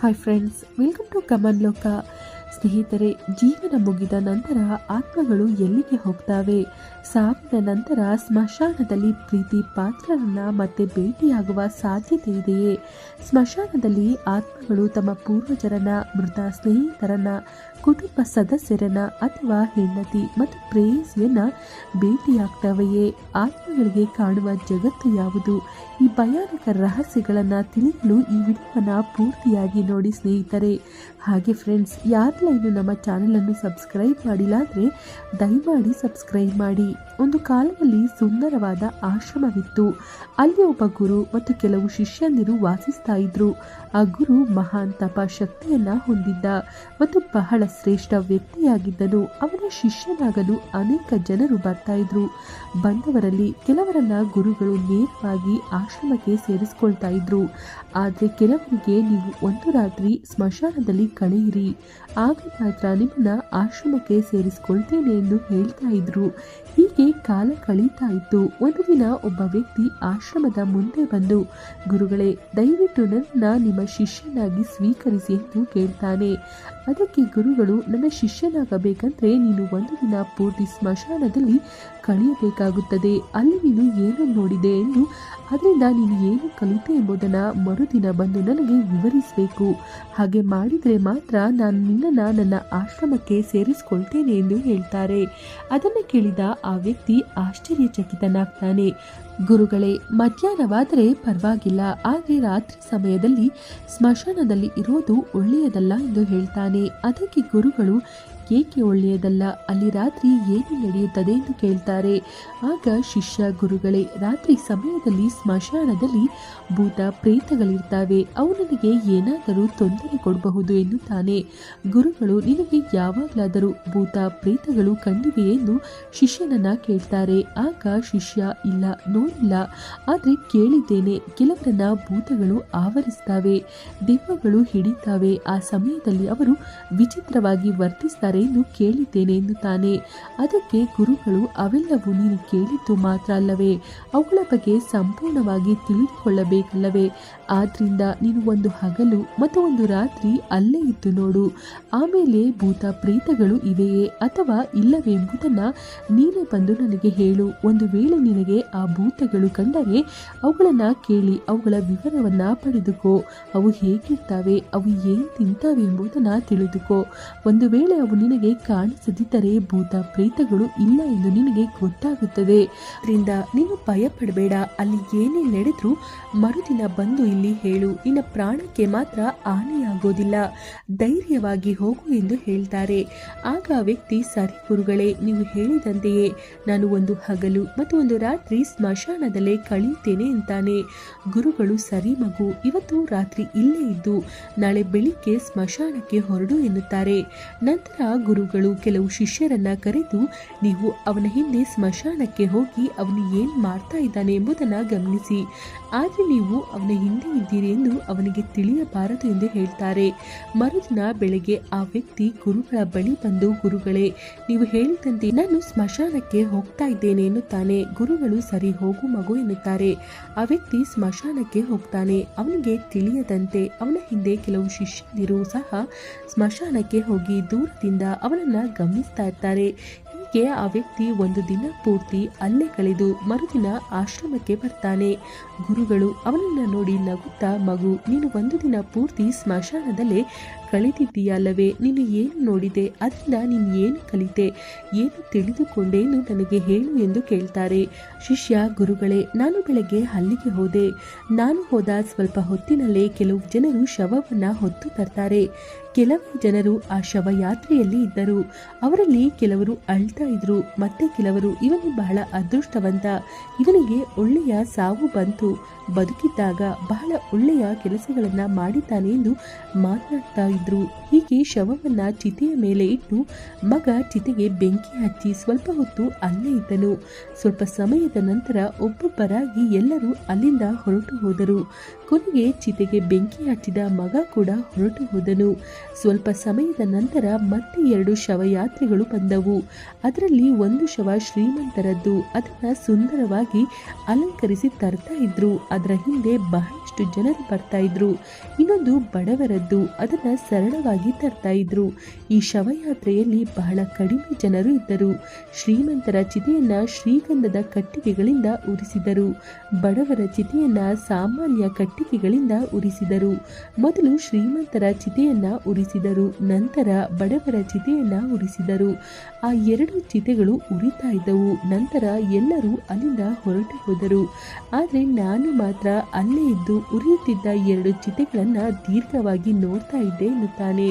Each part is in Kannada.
Hi friends welcome to come on ಲೋಕ ಸ್ನೇಹಿತರೆ, ಜೀವನ ಮುಗಿದ ನಂತರ ಆತ್ಮಗಳು ಎಲ್ಲಿಗೆ ಹೋಗ್ತಾವೆ? ಸಾವಿನ ನಂತರ ಸ್ಮಶಾನದಲ್ಲಿ ಪ್ರೀತಿ ಪಾತ್ರರನ್ನ ಮತ್ತೆ ಭೇಟಿಯಾಗುವ ಸಾಧ್ಯತೆ ಇದೆಯೇ? ಸ್ಮಶಾನದಲ್ಲಿ ಆತ್ಮಗಳು ತಮ್ಮ ಪೂರ್ವಜರನ್ನ, ಮೃತ ಸ್ನೇಹಿತರನ್ನ, ಕುಟುಂಬ ಸದಸ್ಯರನ್ನ ಅಥವಾ ಹೆಂಡತಿ ಮತ್ತು ಪ್ರೇಯಸಿಯನ್ನ ಭೇಟಿಯಾಗ್ತಾವೆಯೇ? ಆತ್ಮಗಳಿಗೆ ಕಾಣುವ ಜಗತ್ತು ಯಾವುದು? ಈ ಭಯಾನಕ ರಹಸ್ಯಗಳನ್ನ ತಿಳಿಯಲು ಈ ವಿಡಿಯೋನ ಪೂರ್ತಿಯಾಗಿ ನೋಡಿ ಸ್ನೇಹಿತರೆ. ಹಾಗೆ ಫ್ರೆಂಡ್ಸ್ ಯಾರೆಲ್ಲ ಇನ್ನು ನಮ್ಮ ಚಾನಲನ್ನು ಸಬ್ಸ್ಕ್ರೈಬ್ ಮಾಡಿಲ್ಲ ಅಂದರೆ ದಯಮಾಡಿ ಸಬ್ಸ್ಕ್ರೈಬ್ ಮಾಡಿ. ಒಂದು ಕಾಲದಲ್ಲಿ ಸುಂದರವಾದ ಆಶ್ರಮವಿತ್ತು. ಅಲ್ಲಿ ಒಬ್ಬ ಗುರು ಮತ್ತು ಕೆಲವು ಶಿಷ್ಯಂದಿರು ವಾಸಿಸ್ತಾ ಇದ್ರು. ಆ ಗುರು ಮಹಾನ್ ಶಕ್ತಿಯನ್ನ ಹೊಂದಿದ್ದ ಮತ್ತು ಬಹಳ ಶ್ರೇಷ್ಠ ವ್ಯಕ್ತಿಯಾಗಿದ್ದನು. ಅವನ ಶಿಷ್ಯನಾಗಲು ಅನೇಕ ಜನರು ಬರ್ತಾ ಇದ್ರು. ಬಂದವರಲ್ಲಿ ಕೆಲವರನ್ನ ಗುರುಗಳು ನೇರವಾಗಿ ಆಶ್ರಮಕ್ಕೆ ಸೇರಿಸ್ಕೊಳ್ತಾ ಇದ್ರು. ಆದರೆ ಕೆಲವರಿಗೆ ನೀವು ಒಂದು ರಾತ್ರಿ ಸ್ಮಶಾನದಲ್ಲಿ ಕಳೆಯಿರಿ. ಆಗ ಆಶ್ರಮಕ್ಕೆ ಸೇರಿಸ್ಕೊಳ್ತೇನೆ ಎಂದು ಹೇಳ್ತಾ ಇದ್ರು. ಹೀಗೆ ಕಾಲ ಕಳೀತಾ ಇತ್ತು. ಒಂದು ದಿನ ಒಬ್ಬ ವ್ಯಕ್ತಿ ಆಶ್ರಮದ ಮುಂದೆ ಬಂದು, ಗುರುಗಳೇ, ದಯವಿಟ್ಟು ನನ್ನ, ನಿಮ್ಮ ಶಿಷ್ಯನಾಗಿ ಸ್ವೀಕರಿಸಿ ಎಂದು ಕೇಳ್ತಾನೆ. ಅದಕ್ಕೆ ಗುರುಗಳು, ನನ್ನ ಶಿಷ್ಯನಾಗಬೇಕಂದ್ರೆ ನೀನು ಒಂದು ದಿನ ಪೂರ್ತಿ ಸ್ಮಶಾನದಲ್ಲಿ ಕಳೆಯಬೇಕಾಗುತ್ತದೆ. ಅಲ್ಲಿ ನೀನು ಏನು ನೋಡಿದೆ ಎಂದು ಅದರಿಂದ ನೀನು ಏನು ಕಲಿತೆ ಎಂಬುದನ್ನು ಮರುದಿನ ಬಂದು ನನಗೆ ವಿವರಿಸಬೇಕು. ಹಾಗೆ ಮಾಡಿದರೆ ಮಾತ್ರ ನಾನು ನಿನ್ನನ್ನು ನನ್ನ ಆಶ್ರಮಕ್ಕೆ ಸೇರಿಸಿಕೊಳ್ತೇನೆ ಎಂದು ಹೇಳ್ತಾರೆ. ಅದನ್ನು ಕೇಳಿದ ಆ ವ್ಯಕ್ತಿ ಆಶ್ಚರ್ಯಚಕಿತನಾಗ್ತಾನೆ. ಗುರುಗಳೇ, ಮಧ್ಯಾಹ್ನವಾದರೆ ಪರವಾಗಿಲ್ಲ, ಆದರೆ ರಾತ್ರಿ ಸಮಯದಲ್ಲಿ ಸ್ಮಶಾನದಲ್ಲಿ ಇರೋದು ಒಳ್ಳೆಯದಲ್ಲ ಎಂದು ಹೇಳ್ತಾನೆ. ಅದಕ್ಕೆ ಗುರುಗಳು ಏಕೆ ಒಳ್ಳೆಯದಲ್ಲ? ಅಲ್ಲಿ ರಾತ್ರಿ ಏನು ನಡೆಯುತ್ತದೆ ಎಂದು ಕೇಳ್ತಾರೆ. ಆಗ ಶಿಷ್ಯ ಗುರುಗಳೇ, ರಾತ್ರಿ ಸಮಯದಲ್ಲಿ ಸ್ಮಶಾನದಲ್ಲಿ ಭೂತ ಪ್ರೇತಗಳಿರ್ತಾವೆ. ಅವು ನನಗೆ ಏನಾದರೂ ತೊಂದರೆ ಕೊಡಬಹುದು ಎನ್ನುತ್ತಾನೆ. ಗುರುಗಳು, ನಿನಗೆ ಯಾವಾಗಲಾದರೂ ಭೂತ ಪ್ರೇತಗಳು ಕಂಡಿವೆ ಎಂದು ಶಿಷ್ಯನನ್ನ ಕೇಳ್ತಾರೆ. ಆಗ ಶಿಷ್ಯ, ಇಲ್ಲ, ನೋಡಿಲ್ಲ. ಆದರೆ ಕೇಳಿದ್ದೇನೆ, ಕೆಲವರನ್ನ ಭೂತಗಳು ಆವರಿಸ್ತವೆ. ದೆವ್ವಗಳು ಹಿಡಿತಾವೆ. ಆ ಸಮಯದಲ್ಲಿ ಅವರು ವಿಚಿತ್ರವಾಗಿ ವರ್ತಿಸ್ತಾರೆ. ಎಂದು ಕೇಳಿದ್ದೇನೆ ಎನ್ನುತ್ತಾನೆ ಅದಕ್ಕೆ ಗುರುಗಳು ಅವೆಲ್ಲವೂ ನೀನು ಕೇಳಿದ್ದು ಮಾತ್ರ ಅಲ್ಲವೇ? ಅವುಗಳ ಬಗ್ಗೆ ಸಂಪೂರ್ಣವಾಗಿ ತಿಳಿದುಕೊಳ್ಳಬೇಕಲ್ಲವೇ? ಆದ್ರಿಂದ ನೀನು ಒಂದು ಹಗಲು ಮತ್ತು ಒಂದು ರಾತ್ರಿ ಅಲ್ಲೇ ಇದ್ದು ನೋಡು. ಆಮೇಲೆ ಭೂತ ಪ್ರೇತಗಳು ಇವೆಯೇ ಅಥವಾ ಇಲ್ಲವೇ ಎಂಬುದನ್ನು ನೀನೇ ಬಂದು ನನಗೆ ಹೇಳು. ಒಂದು ವೇಳೆ ನಿನಗೆ ಆ ಭೂತಗಳು ಕಂಡರೆ ಅವುಗಳನ್ನ ಕೇಳಿ ಅವುಗಳ ವಿವರವನ್ನ ಪಡೆದುಕೋ. ಅವು ಹೇಗಿರ್ತಾವೆ? ಅವು ಏನು ತಿಂತವೆ ಎಂಬುದನ್ನು ತಿಳಿದುಕೋ. ಒಂದು ವೇಳೆ ಅವು ನಿನಗೆ ಕಾಣಿಸದಿದ್ದರೆ ಭೂತ ಪ್ರೇತಗಳು ಇಲ್ಲ ಎಂದು ನಿನಗೆ ಗೊತ್ತಾಗುತ್ತದೆ. ಅದರಿಂದ ನೀನು ಭಯ ಪಡಬೇಡ ಅಲ್ಲಿ ಏನೇ ನಡೆದ್ರು ಮರುದಿನ ಬಂದು ಇಲ್ಲಿ ಹೇಳು. ನಿನ್ನ ಪ್ರಾಣಕ್ಕೆ ಮಾತ್ರ ಹಾನಿಯಾಗೋದಿಲ್ಲ. ಧೈರ್ಯವಾಗಿ ಹೋಗು ಎಂದು ಹೇಳ್ತಾರೆ. ಆಗ ವ್ಯಕ್ತಿ, ಸರಿ ಗುರುಗಳೇ, ನೀವು ಹೇಳಿದಂತೆಯೇ ನಾನು ಒಂದು ಹಗಲು ಮತ್ತು ಒಂದು ರಾತ್ರಿ ಸ್ಮಶಾನದಲ್ಲೇ ಕಳೆಯುತ್ತೇನೆ ಅಂತಾನೆ. ಗುರುಗಳು, ಸರಿ ಮಗು, ಇವತ್ತು ರಾತ್ರಿ ಇಲ್ಲೇ ಇದ್ದು ನಾಳೆ ಬೆಳಿಗ್ಗೆ ಸ್ಮಶಾನಕ್ಕೆ ಹೊರಡು ಎನ್ನುತ್ತಾರೆ. ನಂತರ ಗುರುಗಳು ಕೆಲವು ಶಿಷ್ಯರನ್ನ ಕರೆದು, ನೀವು ಅವನ ಹಿಂದೆ ಸ್ಮಶಾನಕ್ಕೆ ಹೋಗಿ ಅವನು ಏನ್ ಮಾಡ್ತಾ ಇದ್ದಾನೆ ಎಂಬುದನ್ನ ಗಮನಿಸಿ. ಆದ್ರೆ ನೀವು ಅವನ ಹಿಂದೆ ಇದ್ದೀರಿ ಎಂದು ಅವನಿಗೆ ತಿಳಿಯಬಾರದು ಎಂದು ಹೇಳ್ತಾರೆ. ಮರುದಿನ ಬೆಳಗ್ಗೆ ಆ ವ್ಯಕ್ತಿ ಗುರುಗಳ ಬಳಿ ಬಂದು, ಗುರುಗಳೇ, ನೀವು ಹೇಳಿದಂತೆ ನಾನು ಸ್ಮಶಾನಕ್ಕೆ ಹೋಗ್ತಾ ಇದ್ದೇನೆ ಎನ್ನುತ್ತಾನೆ. ಗುರುಗಳು ಸರಿ, ಹೋಗು ಮಗು ಎನ್ನುತ್ತಾರೆ. ಆ ವ್ಯಕ್ತಿ ಸ್ಮಶಾನಕ್ಕೆ ಹೋಗ್ತಾನೆ. ಅವನಿಗೆ ತಿಳಿಯದಂತೆ ಅವನ ಹಿಂದೆ ಕೆಲವು ಶಿಷ್ಯರು ಸಹ ಸ್ಮಶಾನಕ್ಕೆ ಹೋಗಿ ದೂರದಿಂದ ಅವನನ್ನ ಗಮನಿಸ್ತಾ ಇರ್ತಾರೆ. ಹೀಗೆ ಆ ವ್ಯಕ್ತಿ ಒಂದು ದಿನ ಪೂರ್ತಿ ಅಲ್ಲೇ ಕಳೆದು ಮರುದಿನ ಆಶ್ರಮಕ್ಕೆ ಬರ್ತಾನೆ. ಗುರುಗಳು ಅವನನ್ನ ನೋಡಿ ನಗುತ್ತಾ, ಮಗು, ನೀನು ಒಂದು ದಿನ ಪೂರ್ತಿ ಸ್ಮಶಾನದಲ್ಲೇ ಕಳೆದಿದ್ದೀಯಲ್ಲವೇ ನೀನು ಏನು ನೋಡಿದೆ? ಅದರಿಂದ ನೀನು ಏನು ಕಲಿತೆ? ಏನು ತಿಳಿದುಕೊಂಡೇನು ನನಗೆ ಹೇಳು ಎಂದು ಕೇಳ್ತಾರೆ. ಶಿಷ್ಯ, ಗುರುಗಳೇ, ನಾನು ಬೆಳಗ್ಗೆ ಅಲ್ಲಿಗೆ ಹೋದೆ. ನಾನು ಹೋದ ಸ್ವಲ್ಪ ಹೊತ್ತಿನಲ್ಲೇ ಕೆಲವು ಜನರು ಶವವನ್ನು ಹೊತ್ತು ತರ್ತಾರೆ. ಕೆಲವೇ ಜನರು ಆ ಶವಯಾತ್ರೆಯಲ್ಲಿ ಇದ್ದರು. ಅವರಲ್ಲಿ ಕೆಲವರು ಅಳ್ತಾ ಇದ್ರು. ಮತ್ತೆ ಕೆಲವರು, ಇವನು ಬಹಳ ಅದೃಷ್ಟವಂತ. ಇವನಿಗೆ ಒಳ್ಳೆಯ ಸಾವು ಬಂತು. ಬದುಕಿದ್ದಾಗ ಬಹಳ ಒಳ್ಳೆಯ ಕೆಲಸಗಳನ್ನು ಮಾಡಿದ್ದಾನೆ ಎಂದು ಮಾತನಾಡ್ತಾ ಇದ್ರು ಹೀಗೆ ಶವವನ್ನ ಚಿತೆಯ ಮೇಲೆ ಇಟ್ಟು ಮಗ ಚಿತೆಗೆ ಬೆಂಕಿ ಹಚ್ಚಿ ಸ್ವಲ್ಪ ಹೊತ್ತು ಅಲ್ಲೇ ಇದ್ದನು. ಸ್ವಲ್ಪ ಸಮಯದ ನಂತರ ಒಬ್ಬೊಬ್ಬರಾಗಿ ಎಲ್ಲರೂ ಅಲ್ಲಿಂದ ಹೊರಟು ಹೋದರು. ಕೊನೆಗೆ ಚಿತೆಗೆ ಬೆಂಕಿ ಹಚ್ಚಿದ ಮಗ ಕೂಡ ಹೊರಟು ಹೋದನು. ಸ್ವಲ್ಪ ಸಮಯದ ನಂತರ ಮತ್ತೆ ಎರಡು ಶವಯಾತ್ರೆಗಳು ಬಂದವು. ಅದರಲ್ಲಿ ಒಂದು ಶವ ಶ್ರೀಮಂತರದ್ದು. ಅದನ್ನ ಸುಂದರವಾಗಿ ಅಲಂಕರಿಸಿ ತರ್ತಾ ಇದ್ರು. ಅದರ ಹಿಂದೆ ಬಹಳಷ್ಟು ಜನರು ಬರ್ತಾ ಇದ್ರು. ಇನ್ನೊಂದು ಬಡವರದ್ದು. ಅದನ್ನ ಸರಳವಾಗಿ ತರ್ತಾ ಇದ್ರು. ಈ ಶವಯಾತ್ರೆಯಲ್ಲಿ ಬಹಳ ಕಡಿಮೆ ಜನರು ಇದ್ದರು. ಶ್ರೀಮಂತರ ಚಿತೆಯನ್ನ ಶ್ರೀಗಂಧದ ಕಟ್ಟಿಗೆಗಳಿಂದ ಉರಿಸಿದರು. ಬಡವರ ಚಿತೆಯನ್ನ ಸಾಮಾನ್ಯ ಕಟ್ಟಿಗೆಗಳಿಂದ ಉರಿಸಿದರು. ಮೊದಲು ಶ್ರೀಮಂತರ ಚಿತೆಯನ್ನ ಉರಿಸಿದರು, ನಂತರ ಬಡವರ ಚಿತೆಯನ್ನ ಉರಿಸಿದರು. ಆ ಎರಡು ಚಿತೆಗಳು ಉರಿತಾ ಇದ್ದವು, ನಂತರ ಎಲ್ಲರೂ ಅಲ್ಲಿಂದ ಹೊರಟು ಹೋದರು. ಆದರೆ ನಾನು ಮಾತ್ರ ಅಲ್ಲೇ ಇದ್ದು ಉರಿಯುತ್ತಿದ್ದ ಎರಡು ಚಿತೆಗಳನ್ನ ದೀರ್ಘವಾಗಿ ನೋಡ್ತಾ ಇದ್ದೆ ಎನ್ನುತ್ತಾನೆ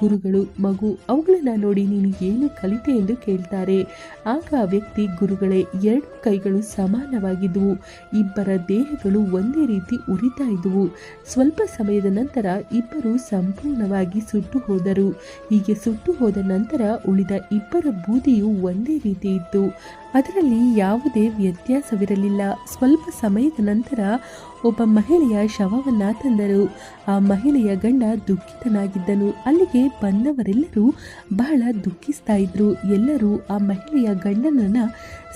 ಗುರುಗಳು, ಮಗು, ಅವುಗಳನ್ನ ನೋಡಿ ನೀನು ಏನು ಕಲಿತೆ ಎಂದು ಕೇಳ್ತಾರೆ. ಆಗ ವ್ಯಕ್ತಿ, ಗುರುಗಳೇ, ಎರಡು ಕೈಗಳು ಸಮಾನವಾಗಿದ್ದುವು. ಇಬ್ಬರ ದೇಹಗಳು ಒಂದೇ ರೀತಿ ಉರಿತಾ ಇದ್ದವು. ಸ್ವಲ್ಪ ಸಮಯದ ನಂತರ ಇಬ್ಬರು ಸಂಪೂರ್ಣವಾಗಿ ಸುಟ್ಟು ಹೋದರು. ಹೀಗೆ ಸುಟ್ಟು ಹೋದ ನಂತರ ಉಳಿದ ಇಬ್ಬರ ಬೂದಿಯು ಒಂದೇ ರೀತಿ ಇತ್ತು. ಅದರಲ್ಲಿ ಯಾವುದೇ ವ್ಯತ್ಯಾಸವಿರಲಿಲ್ಲ. ಸ್ವಲ್ಪ ಸಮಯದ ನಂತರ ಒಬ್ಬ ಮಹಿಳೆಯ ಶವವನ್ನ ತಂದರು. ಆ ಮಹಿಳೆಯ ಗಂಡ ದುಃಖಿತನಾಗಿದ್ದನು. ಅಲ್ಲಿಗೆ ಬಂದವರೆಲ್ಲರೂ ಬಹಳ ದುಃಖಿಸ್ತಾ ಇದ್ರು. ಎಲ್ಲರೂ ಆ ಮಹಿಳೆಯ ಗಂಡನನ್ನ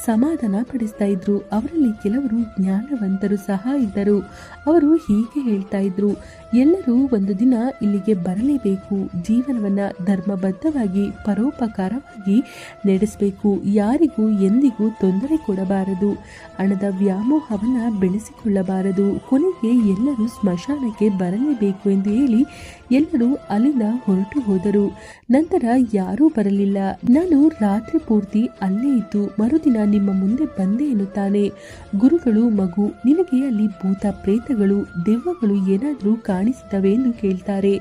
ಸಮಾಧಾನ ಪಡಿಸ್ತಾ ಇದ್ರು. ಅವರಲ್ಲಿ ಕೆಲವರು ಜ್ಞಾನವಂತರು ಸಹ ಇದ್ದರು. ಅವರು ಹೀಗೆ ಹೇಳ್ತಾ ಇದ್ರು. ಎಲ್ಲರೂ ಒಂದು ದಿನ ಇಲ್ಲಿಗೆ ಬರಲೇಬೇಕು. ಜೀವನವನ್ನ ಧರ್ಮಬದ್ಧವಾಗಿ, ಪರೋಪಕಾರವಾಗಿ ನಡೆಸಬೇಕು. ಯಾರಿಗೂ ಎಂದಿಗೂ ತೊಂದರೆ ಕೊಡಬಾರದು. ಹಣದ ವ್ಯಾಮೋಹವನ್ನು ಬೆಳೆಸಿಕೊಳ್ಳಬಾರದು. ಕೊನೆಗೆ ಎಲ್ಲರೂ ಸ್ಮಶಾನಕ್ಕೆ ಬರಲೇಬೇಕು ಎಂದು ಹೇಳಿ ಎಲ್ಲರೂ ಅಲ್ಲಿಂದ ಹೊರಟು ಹೋದರು. ನಂತರ ಯಾರೂ ಬರಲಿಲ್ಲ. ನಾನು ರಾತ್ರಿ ಪೂರ್ತಿ ಅಲ್ಲೇ ಇದ್ದು ಮರುದಿನ ನಿಮ್ಮ ಮುಂದೆ ಬಂದೆ ಎನ್ನುತ್ತಾನೆ. ಗುರುಗಳು, ಮಗು, ನಿನಗೆ ಅಲ್ಲಿ ಭೂತ ಪ್ರೇತಗಳು, ದೆವ್ವಗಳು ಏನಾದರೂ ಕಾಣಿಸುತ್ತವೆ ಎಂದು ಕೇಳ್ತಾರೆ.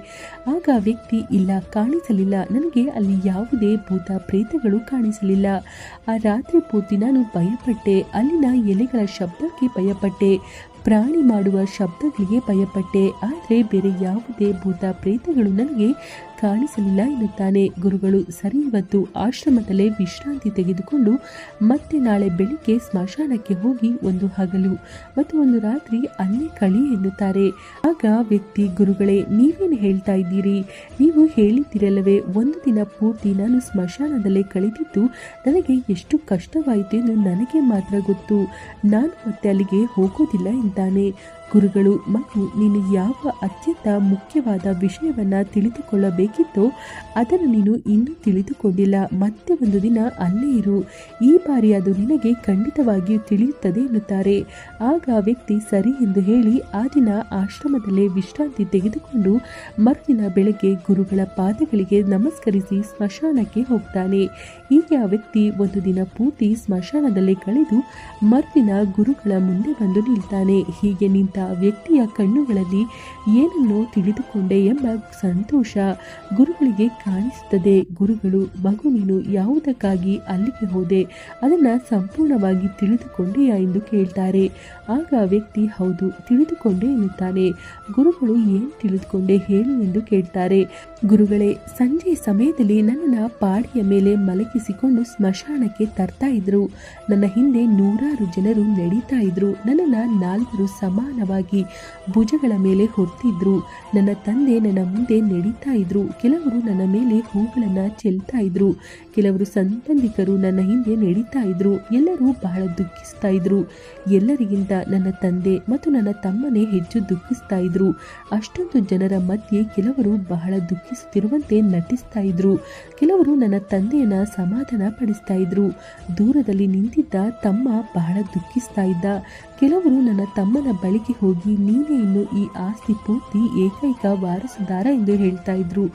ಆಗ ವ್ಯಕ್ತಿ, ಇಲ್ಲ, ಕಾಣಿಸಲಿಲ್ಲ. ನನಗೆ ಅಲ್ಲಿ ಯಾವುದೇ ಭೂತ ಪ್ರೇತಗಳು ಕಾಣಿಸಲಿಲ್ಲ. ಆ ರಾತ್ರಿ ಪೂರ್ತಿ ನಾನು ಭಯಪಟ್ಟೆ. ಅಲ್ಲಿನ ಎಲೆಗಳ ಶಬ್ದಕ್ಕೆ ಭಯಪಟ್ಟೆ. ಪ್ರಾಣಿ ಮಾಡುವ ಶಬ್ದಗಳಿಗೆ ಭಯಪಟ್ಟೆ ಆದರೆ ಬೇರೆ ಯಾವುದೇ ಭೂತ ಪ್ರೇತಗಳು ನನಗೆ ಕಾಣಿಸಲಿಲ್ಲ ಎನ್ನುತ್ತಾನೆ ಗುರುಗಳು ಸರಿ ಇವತ್ತು ಆಶ್ರಮದಲ್ಲೇ ವಿಶ್ರಾಂತಿ ತೆಗೆದುಕೊಂಡು ಮತ್ತೆ ನಾಳೆ ಬೆಳಿಗ್ಗೆ ಸ್ಮಶಾನಕ್ಕೆ ಹೋಗಿ ಒಂದು ಹಗಲು ಮತ್ತು ಒಂದು ರಾತ್ರಿ ಅಲ್ಲೇ ಕಳಿ ಎನ್ನುತ್ತಾರೆ. ಆಗ ವ್ಯಕ್ತಿ, ಗುರುಗಳೇ, ನೀವೇನು ಹೇಳ್ತಾ ಇದ್ದೀರಿ? ನೀವು ಹೇಳಿದ್ದೀರಲ್ಲವೇ, ಒಂದು ದಿನ ಪೂರ್ತಿ ನಾನು ಸ್ಮಶಾನದಲ್ಲೇ ಕಳೆದಿದ್ದು ನನಗೆ ಎಷ್ಟು ಕಷ್ಟವಾಯಿತು ಎಂದು ನನಗೆ ಮಾತ್ರ ಗೊತ್ತು. ನಾನು ಮತ್ತೆ ಅಲ್ಲಿಗೆ ಹೋಗೋದಿಲ್ಲ ಎಂತಾನೆ. ಗುರುಗಳು ಮತ್ತು ನೀನು ಯಾವ ಅತ್ಯಂತ ಮುಖ್ಯವಾದ ವಿಷಯವನ್ನ ತಿಳಿದುಕೊಳ್ಳಬೇಕಿತ್ತೋ ಅದನ್ನು ನೀನು ಇನ್ನೂ ತಿಳಿದುಕೊಂಡಿಲ್ಲ. ಮತ್ತೆ ಒಂದು ದಿನ ಅಲ್ಲೇ ಇರು. ಈ ಬಾರಿ ಅದು ನಿನಗೆ ಖಂಡಿತವಾಗಿಯೂ ತಿಳಿಯುತ್ತದೆ ಎನ್ನುತ್ತಾರೆ. ಆಗ ವ್ಯಕ್ತಿ ಸರಿ ಎಂದು ಹೇಳಿ ಆ ದಿನ ಆಶ್ರಮದಲ್ಲೇ ವಿಶ್ರಾಂತಿ ತೆಗೆದುಕೊಂಡು ಮರುದಿನ ಬೆಳಗ್ಗೆ ಗುರುಗಳ ಪಾದಗಳಿಗೆ ನಮಸ್ಕರಿಸಿ ಸ್ಮಶಾನಕ್ಕೆ ಹೋಗ್ತಾನೆ. ಹೀಗೆ ಆ ವ್ಯಕ್ತಿ ಒಂದು ದಿನ ಪೂರ್ತಿ ಸ್ಮಶಾನದಲ್ಲೇ ಕಳೆದು ಮರುದಿನ ಗುರುಗಳ ಮುಂದೆ ಬಂದು ನಿಲ್ತಾನೆ. ಹೀಗೆ ನಿಂತ ವ್ಯಕ್ತಿಯ ಕಣ್ಣುಗಳಲ್ಲಿ ಏನನ್ನೋ ತಿಳಿದುಕೊಂಡೆ ಎಂಬ ಸಂತೋಷ ಗುರುಗಳಿಗೆ ಕಾಣಿಸುತ್ತದೆ. ಗುರುಗಳು, ಮಗು ನೀನು ಯಾವುದಕ್ಕಾಗಿ ಅಲ್ಲಿಗೆ ಹೋದೆ? ಅದನ್ನು ಸಂಪೂರ್ಣವಾಗಿ ತಿಳಿದುಕೊಂಡೆಯಾ ಎಂದು ಕೇಳ್ತಾರೆ. ಆಗ ವ್ಯಕ್ತಿ, ಹೌದು, ತಿಳಿದುಕೊಂಡೆ ಎನ್ನುತ್ತಾನೆ. ಗುರುಗಳು ಏನು ತಿಳಿದುಕೊಂಡೆ ಹೇಳು ಎಂದು ಕೇಳ್ತಾರೆ. ಗುರುಗಳೇ, ಸಂಜೆ ಸಮಯದಲ್ಲಿ ನನ್ನನ್ನು ಪಾಡಿಯ ಮೇಲೆ ಮಲಗಿಸಿಕೊಂಡು ಸ್ಮಶಾನಕ್ಕೆ ತರ್ತಾ ಇದ್ರು. ನನ್ನ ಹಿಂದೆ ನೂರಾರು ಜನರು ನಡೀತಾ ಇದ್ರು. ನನ್ನನ್ನು ನಾಲ್ವರು ಸಮಾನವಾಗಿ ಭುಜಗಳ ಮೇಲೆ ಹೊರ್ತಿದ್ರು. ನನ್ನ ತಂದೆ ನನ್ನ ಮುಂದೆ ನಡೀತಾ ಇದ್ರು. ಕೆಲವರು ನನ್ನ ಮೇಲೆ ಹೂಗಳನ್ನು ಚೆಲ್ತಾ ಇದ್ರು. ಕೆಲವರು ಸಂಬಂಧಿಕರು ನನ್ನ ಹಿಂದೆ ನಡೀತಾ ಇದ್ರು. ಎಲ್ಲರೂ ಬಹಳ ದುಃಖಿಸ್ತಾ ಇದ್ರು. ಎಲ್ಲರಿಗಿಂತ ನನ್ನ ತಂದೆ ಮತ್ತು ನನ್ನ ತಮ್ಮನೇ ಹೆಚ್ಚು ದುಃಖಿಸ್ತಾ ಇದ್ರು. ಅಷ್ಟೊಂದು ಜನರ ಮಧ್ಯೆ ಕೆಲವರು ಬಹಳ ದುಃಖಿಸುತ್ತಿರುವಂತೆ ನಟಿಸ್ತಾ ಇದ್ರು. ಕೆಲವರು ನನ್ನ ತಂದೆಯನ್ನ ಸಮಾಧಾನ ಪಡಿಸ್ತಾ ಇದ್ರು. ದೂರದಲ್ಲಿ ನಿಂತಿದ್ದ ತಮ್ಮ ಬಹಳ ದುಃಖಿಸ್ತಾ ಇದ್ದ. ಕೆಲವರು ನನ್ನ ತಮ್ಮನ ಬಳಿಗೆ ಹೋಗಿ ನೀನೇ ಇನ್ನು ಈ ಆಸ್ತಿ ಪೂರ್ತಿ ಏಕೈಕ ವಾರಸುದಾರ ಎಂದು ಹೇಳ್ತಾ ಇದ್ರು.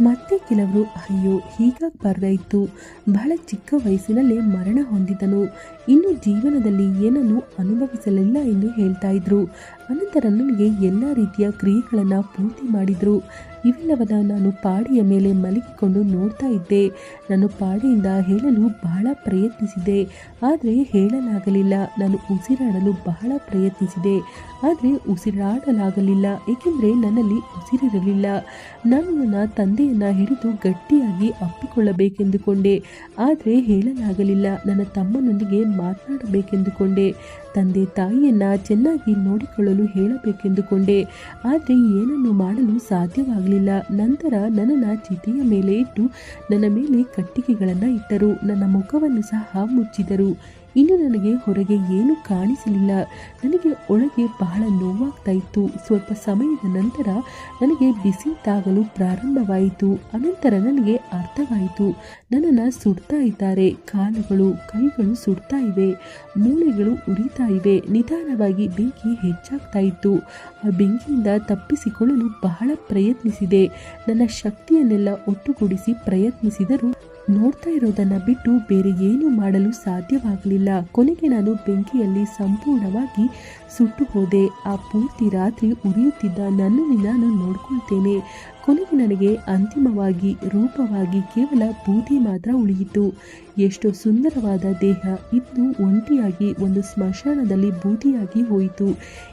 ಮತ್ತೆ ಕೆಲವರು, ಅಯ್ಯೋ ಹೀಗಾಗಬಾರ್ದಾಯಿತು ಬಹಳ ಚಿಕ್ಕ ವಯಸ್ಸಿನಲ್ಲೇ ಮರಣ ಹೊಂದಿದನು. ಇನ್ನು ಜೀವನದಲ್ಲಿ ಏನನ್ನು ಅನುಭವಿಸಲಿಲ್ಲ ಎಂದು ಹೇಳ್ತಾ ಇದ್ರು. ಅನಂತರ ನನಗೆ ಎಲ್ಲ ರೀತಿಯ ಕ್ರಿಯೆಗಳನ್ನ ಪೂರ್ತಿ ಮಾಡಿದ್ರು. ಇವೆಲ್ಲವನ್ನ ನಾನು ಪಾಡಿಯ ಮೇಲೆ ಮಲಗಿಕೊಂಡು ನೋಡ್ತಾ ಇದ್ದೆ. ನಾನು ಪಾಡಿಯಿಂದ ಹೇಳಲು ಬಹಳ ಪ್ರಯತ್ನಿಸಿದೆ. ಆದರೆ ಹೇಳಲಾಗಲಿಲ್ಲ. ನಾನು ಉಸಿರಾಡಲು ಬಹಳ ಪ್ರಯತ್ನಿಸಿದೆ. ಆದರೆ ಉಸಿರಾಡಲಾಗಲಿಲ್ಲ. ಏಕೆಂದರೆ ನನ್ನಲ್ಲಿ ಉಸಿರಿರಲಿಲ್ಲ. ನಾನು ನನ್ನ ತಂದೆಯನ್ನು ಹಿಡಿದು ಗಟ್ಟಿಯಾಗಿ ಅಪ್ಪಿಕೊಳ್ಳಬೇಕೆಂದುಕೊಂಡೆ. ಆದರೆ ಹೇಳಲಾಗಲಿಲ್ಲ. ನನ್ನ ತಮ್ಮನೊಂದಿಗೆ ಮಾತನಾಡಬೇಕೆಂದುಕೊಂಡೆ. ತಂದೆ ತಾಯಿಯನ್ನ ಚೆನ್ನಾಗಿ ನೋಡಿಕೊಳ್ಳಲು ಹೇಳಬೇಕೆಂದುಕೊಂಡೆ. ಆದರೆ ಏನನ್ನು ಮಾಡಲು ಸಾಧ್ಯವಾಗಲಿಲ್ಲ. ನಂತರ ನನ್ನ ಚಿತೆಯ ಮೇಲೆ ಇಟ್ಟು ನನ್ನ ಮೇಲೆ ಕಟ್ಟಿಗೆಗಳನ್ನು ಇಟ್ಟರು. ನನ್ನ ಮುಖವನ್ನು ಸಹ ಮುಚ್ಚಿದರು. ಇನ್ನು ನನಗೆ ಹೊರಗೆ ಏನೂ ಕಾಣಿಸಲಿಲ್ಲ. ನನಗೆ ಒಳಗೆ ಬಹಳ ನೋವಾಗ್ತಾ ಇತ್ತು. ಸ್ವಲ್ಪ ಸಮಯದ ನಂತರ ನನಗೆ ಬಿಸಿ ತಾಗಲು ಪ್ರಾರಂಭವಾಯಿತು. ಅನಂತರ ನನಗೆ ಅರ್ಥವಾಯಿತು. ನನ್ನನ್ನು ಸುಡ್ತಾ ಇದ್ದಾರೆ. ಕಾಲುಗಳು, ಕೈಗಳು ಸುಡ್ತಾ ಇವೆ. ಮೂಳೆಗಳು ಉರಿತಾ ಇವೆ. ನಿಧಾನವಾಗಿ ಬೆಂಕಿ ಹೆಚ್ಚಾಗ್ತಾ ಇತ್ತು. ಆ ಬೆಂಕಿಯಿಂದ ತಪ್ಪಿಸಿಕೊಳ್ಳಲು ಬಹಳ ಪ್ರಯತ್ನಿಸಿದೆ. ನನ್ನ ಶಕ್ತಿಯನ್ನೆಲ್ಲ ಒಟ್ಟುಗೂಡಿಸಿ ಪ್ರಯತ್ನಿಸಿದರೂ ನೋಡ್ತಾ ಇರೋದನ್ನ ಬಿಟ್ಟು ಬೇರೆ ಏನು ಮಾಡಲು ಸಾಧ್ಯವಾಗಲಿಲ್ಲ. ಕೊನೆಗೆ ನಾನು ಬೆಂಕಿಯಲ್ಲಿ ಸಂಪೂರ್ಣವಾಗಿ ಸುಟ್ಟು ಹೋದೆ. ಆ ಪೂರ್ತಿ ರಾತ್ರಿ ಉರಿಯುತ್ತಿದ್ದ ನನ್ನನ್ನು ನಾನು ನೋಡ್ಕೊಳ್ತೇನೆ. ಕೊನೆಗೆ ನನಗೆ ಅಂತಿಮವಾಗಿ, ರೂಪವಾಗಿ ಕೇವಲ ಬೂದಿ ಮಾತ್ರ ಉಳಿಯಿತು. ಎಷ್ಟು ಸುಂದರವಾದ ದೇಹ ಇದ್ದು ಒಂಟಿಯಾಗಿ ಒಂದು ಸ್ಮಶಾನದಲ್ಲಿ ಬೂದಿಯಾಗಿ ಹೋಯಿತು.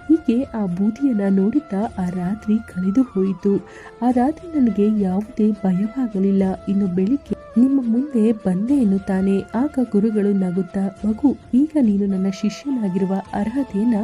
ಹೀಗೆ ಆ ಬೂದಿಯನ್ನು ನೋಡುತ್ತಾ ಆ ರಾತ್ರಿ ಕಳೆದು ಹೋಯಿತು. ಆ ರಾತ್ರಿ ನನಗೆ ಯಾವುದೇ ಭಯವಾಗಲಿಲ್ಲ. ಇನ್ನು ಬೆಳಿಗ್ಗೆ ನಿಮ್ಮ ಮುಂದೆ ಬಂದೆ ಎನ್ನುತ್ತಾನೆ. ಆಗ ಗುರುಗಳು ನಗುತ್ತಾ ಮಗು ಈಗ ನೀನು ನನ್ನ ಶಿಷ್ಯನಾಗಿರುವ ಅರ್ಹತೆಯನ್ನ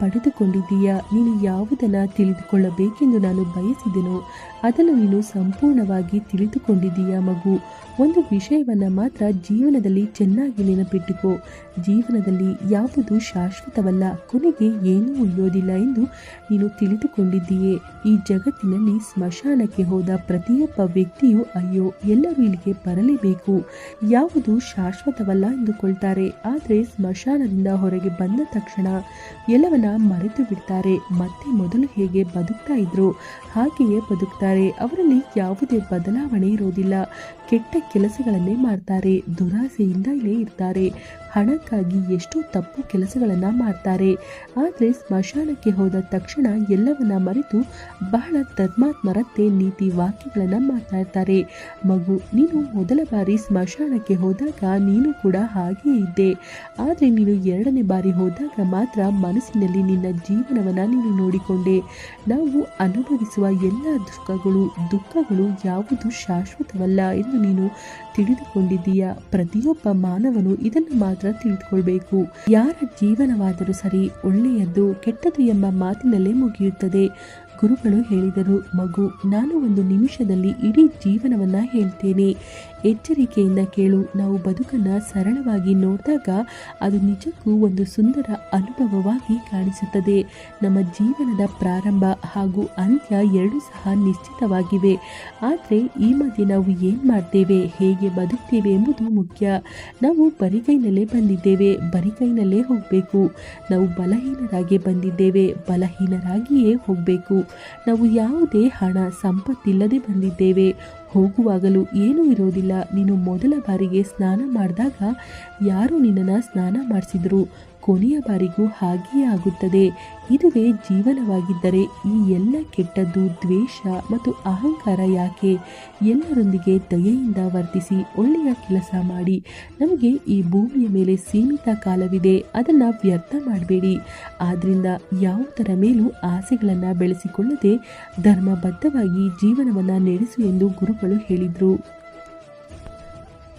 ಪಡೆದುಕೊಂಡಿದ್ದೀಯಾ? ನೀನು ಯಾವುದನ್ನು ತಿಳಿದುಕೊಳ್ಳಬೇಕೆಂದು ನಾನು ಬಯಸಿದೆನೋ, ಅದನ್ನು ನೀನು ಸಂಪೂರ್ಣವಾಗಿ ತಿಳಿದುಕೊಂಡಿದ್ದೀಯಾ ಮಗು? ಒಂದು ವಿಷಯವನ್ನ ಮಾತ್ರ ಜೀವನದಲ್ಲಿ ಚೆನ್ನಾಗಿ ನೆನಪಿಟ್ಟುಕೋ. ಜೀವನದಲ್ಲಿ ಯಾವುದು ಶಾಶ್ವತವಲ್ಲ, ಕೊನೆಗೆ ಏನೂ ಉಳಿಯೋದಿಲ್ಲ ಎಂದು ನೀನು ತಿಳಿದುಕೊಂಡಿದ್ದೀಯೇ. ಈ ಜಗತ್ತಿನಲ್ಲಿ ಸ್ಮಶಾನಕ್ಕೆ ಹೋದ ಪ್ರತಿಯೊಬ್ಬ ವ್ಯಕ್ತಿಯು, ಅಯ್ಯೋ, ಎಲ್ಲರೂ ಇಲ್ಲಿಗೆ ಬರಲೇಬೇಕು. ಯಾವುದು ಶಾಶ್ವತವಲ್ಲ ಎಂದುಕೊಳ್ತಾರೆ. ಆದರೆ ಸ್ಮಶಾನದಿಂದ ಹೊರಗೆ ಬಂದ ತಕ್ಷಣ ಎಲ್ಲವನ್ನ ಮರೆತು ಬಿಡ್ತಾರೆ. ಮತ್ತೆ ಮೊದಲು ಹೇಗೆ ಬದುಕ್ತಾ ಇದ್ರು? ಹಾಗೆಯೇ ಬದುಕ್ತಾರೆ. ಅವರಲ್ಲಿ ಯಾವುದೇ ಬದಲಾವಣೆ ಇರೋದಿಲ್ಲ. ಕೆಟ್ಟ ಕೆಲಸಗಳನ್ನೇ ಮಾಡ್ತಾರೆ. ದುರಾಸೆಯಿಂದಲೇ ಇರ್ತಾರೆ. ಹಣಕ್ಕಾಗಿ ಎಷ್ಟೋ ತಪ್ಪು ಕೆಲಸಗಳನ್ನು ಮಾಡ್ತಾರೆ. ಆದರೆ ಸ್ಮಶಾನಕ್ಕೆ ಹೋದ ತಕ್ಷಣ ಎಲ್ಲವನ್ನ ಮರೆತು ಬಹಳ ಧರ್ಮಾತ್ಮರಂತೆ ನೀತಿ ವಾಕ್ಯಗಳನ್ನು ಮಾತಾಡ್ತಾರೆ ಮಗು, ನೀನು ಮೊದಲ ಬಾರಿ ಸ್ಮಶಾನಕ್ಕೆ ಹೋದಾಗ ನೀನು ಕೂಡ ಹಾಗೆಯೇ ಇದ್ದೆ. ಆದರೆ ನೀನು ಎರಡನೇ ಬಾರಿ ಹೋದಾಗ ಮಾತ್ರ ಮನಸ್ಸಿನಲ್ಲಿ ನಿನ್ನ ಜೀವನವನ್ನ ನೀನು ನೋಡಿಕೊಂಡೆ. ನಾವು ಅನುಭವಿಸುವ ಎಲ್ಲ ದುಃಖಗಳು ದುಃಖಗಳು ಯಾವುದು ಶಾಶ್ವತವಲ್ಲ ಎಂದು ನೀನು ತಿಳಿದುಕೊಂಡಿದ್ದೀಯಾ? ಪ್ರತಿಯೊಬ್ಬ ಮಾನವನು ಇದನ್ನು ಮಾತ್ರ ತಿಳಿದುಕೊಳ್ಬೇಕು ಯಾರ ಜೀವನವಾದರೂ ಸರಿ ಒಳ್ಳೆಯದ್ದು ಕೆಟ್ಟದು ಎಂಬ ಮಾತಿನಲ್ಲೇ ಮುಗಿಯುತ್ತದೆ. ಗುರುಗಳು ಹೇಳಿದರು, ಮಗು, ನಾನು ಒಂದು ನಿಮಿಷದಲ್ಲಿ ಇಡೀ ಜೀವನವನ್ನ ಹೇಳ್ತೇನೆ. ಎಚ್ಚರಿಕೆಯಿಂದ ಕೇಳು. ನಾವು ಬದುಕನ್ನು ಸರಳವಾಗಿ ನೋಡಿದಾಗ ಅದು ನಿಜಕ್ಕೂ ಒಂದು ಸುಂದರ ಅನುಭವವಾಗಿ ಕಾಣಿಸುತ್ತದೆ. ನಮ್ಮ ಜೀವನದ ಪ್ರಾರಂಭ ಹಾಗೂ ಅಂತ್ಯ ಎರಡೂ ಸಹ ನಿಶ್ಚಿತವಾಗಿವೆ. ಆದರೆ ಈ ಮಧ್ಯೆ ನಾವು ಏನು ಮಾಡ್ತೇವೆ? ಹೇಗೆ ಬದುಕ್ತೇವೆ ಎಂಬುದು ಮುಖ್ಯ. ನಾವು ಬರಿಗೈನಲ್ಲೇ ಬಂದಿದ್ದೇವೆ. ಬರಿಗೈನಲ್ಲೇ ಹೋಗಬೇಕು. ನಾವು ಬಲಹೀನರಾಗಿ ಬಂದಿದ್ದೇವೆ. ಬಲಹೀನರಾಗಿಯೇ ಹೋಗಬೇಕು. ನಾವು ಯಾವುದೇ ಹಣ, ಸಂಪತ್ತಿಲ್ಲದೆ ಬಂದಿದ್ದೇವೆ. ಹೋಗುವಾಗಲೂ ಏನೂ ಇರೋದಿಲ್ಲ. ನೀನು ಮೊದಲ ಬಾರಿಗೆ ಸ್ನಾನ ಮಾಡಿದಾಗ ಯಾರು ನಿನ್ನನ್ನು ಸ್ನಾನ ಮಾಡಿಸಿದ್ರು. ಕೊನೆಯ ಬಾರಿಗೂ ಹಾಗೆಯೇ ಆಗುತ್ತದೆ. ಇದುವೇ ಜೀವನವಾಗಿದ್ದರೆ ಈ ಎಲ್ಲ ಕೆಟ್ಟದ್ದು, ದ್ವೇಷ ಮತ್ತು ಅಹಂಕಾರ ಯಾಕೆ? ಎಲ್ಲರೊಂದಿಗೆ ದಯೆಯಿಂದ ವರ್ತಿಸಿ, ಒಳ್ಳೆಯ ಕೆಲಸ ಮಾಡಿ. ನಮಗೆ ಈ ಭೂಮಿಯ ಮೇಲೆ ಸೀಮಿತ ಕಾಲವಿದೆ. ಅದನ್ನು ವ್ಯರ್ಥ ಮಾಡಬೇಡಿ. ಆದ್ದರಿಂದ ಯಾವುದರ ಮೇಲೂ ಆಸೆಗಳನ್ನು ಬೆಳೆಸಿಕೊಳ್ಳದೆ ಧರ್ಮಬದ್ಧವಾಗಿ ಜೀವನವನ್ನು ನಡೆಸು ಎಂದು ಗುರುಗಳು ಹೇಳಿದರು.